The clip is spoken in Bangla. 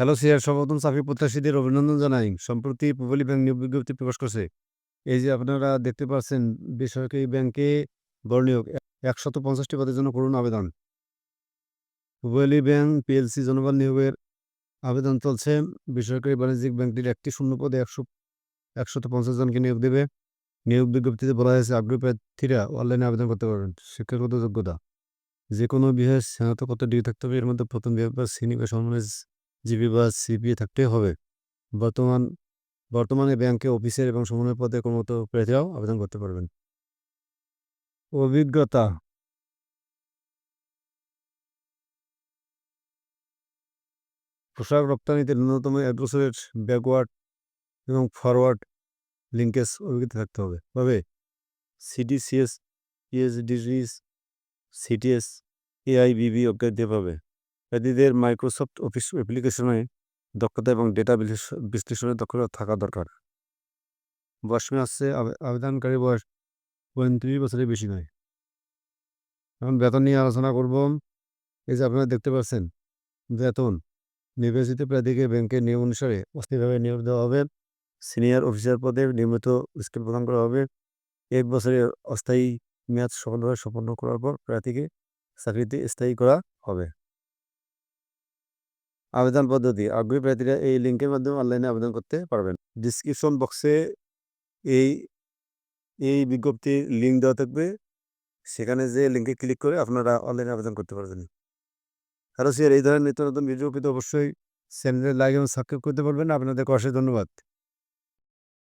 হ্যালো সিয়ার সর্বপ্রথম চাকরি প্রত্যাশীদের অভিনন্দন জানাই। সম্প্রতি পূবালী ব্যাংক নিয়োগ বিজ্ঞপ্তি প্রকাশ করছে। এই যে আপনারা দেখতে পাচ্ছেন, বেসরকারি ব্যাংকে বড় নিয়োগ, একশত পঞ্চাশটি পদের জন্য করুন আবেদন। পূবালী ব্যাংক পিএলসি জনবল নিয়োগের আবেদন চলছে। বেসরকারি বাণিজ্যিক ব্যাংকটির একটি শূন্য পদে একশো, একশত পঞ্চাশ জনকে নিয়োগ দেবে। নিয়োগ বিজ্ঞপ্তিতে বলা হয়েছে, আগ্রহী প্রার্থীরা অনলাইনে আবেদন করতে পারবেন। শিক্ষাগত যোগ্যতা যে কোনো বিভাগে স্নাতকোত্তর ডিগ্রি থাকতে হবে। এর মধ্যে প্রথম বিভাগ বা শ্রেণি বা সমমানের জিপি বা সিপিএ থাকতে হবে। বর্তমান, বর্তমানে ব্যাংকে, অফিসের এবং সমন্বয় পদে কর্মরত প্রার্থীরাও আবেদন করতে পারবেন। অভিজ্ঞতা। পোশাক রপ্তানিতে ন্যূনতম এক বছরের ব্যাকওয়ার্ড এবং ফরওয়ার্ড লিঙ্কেজ অভিজ্ঞতা থাকতে হবে। তবে সিডিসিএস পিএইচডিস সিটিএস, এআইবিবি অজ্ঞাত দিয়ে পাবে। প্রার্থীদের মাইক্রোসফট অফিস অ্যাপ্লিকেশনে দক্ষতা এবং ডেটা বিশ্লেষণে দক্ষতা থাকা দরকার। বয়সমে আসছে আবেদনকারী বয়স পঁয়ত্রিশ বছরের বেশি নয়। এখন বেতন নিয়ে আলোচনা করব। এই যে আপনারা দেখতে পাচ্ছেন, বেতন নির্বাচিত প্রার্থীকে ব্যাংকের নিয়ম অনুসারে অস্থিরভাবে নিয়োগ দেওয়া হবে। সিনিয়র অফিসার পদে নিয়মিত স্কেল প্রদান করা হবে। এক বছরের অস্থায়ী মেয়াদ সফলভাবে সম্পন্ন করার পর প্রার্থীকে চাকরিতে স্থায়ী করা হবে। আবেদন পদ্ধতি। আগ্রহী প্রার্থীরা এই লিঙ্কের মাধ্যমে অনলাইনে আবেদন করতে পারবেন। ডিসক্রিপশন বক্সে এই এই বিজ্ঞপ্তির লিঙ্ক দেওয়া থাকবে। সেখানে যে লিঙ্কে ক্লিক করে আপনারা অনলাইনে আবেদন করতে পারবেন। আরও স্যার এই ধরনের নিত্য নতুন ভিডিও পেতে অবশ্যই চ্যানেলে লাইক এবং সাবস্ক্রাইব করতে পারবেন। আপনাদেরকে অশেষ ধন্যবাদ।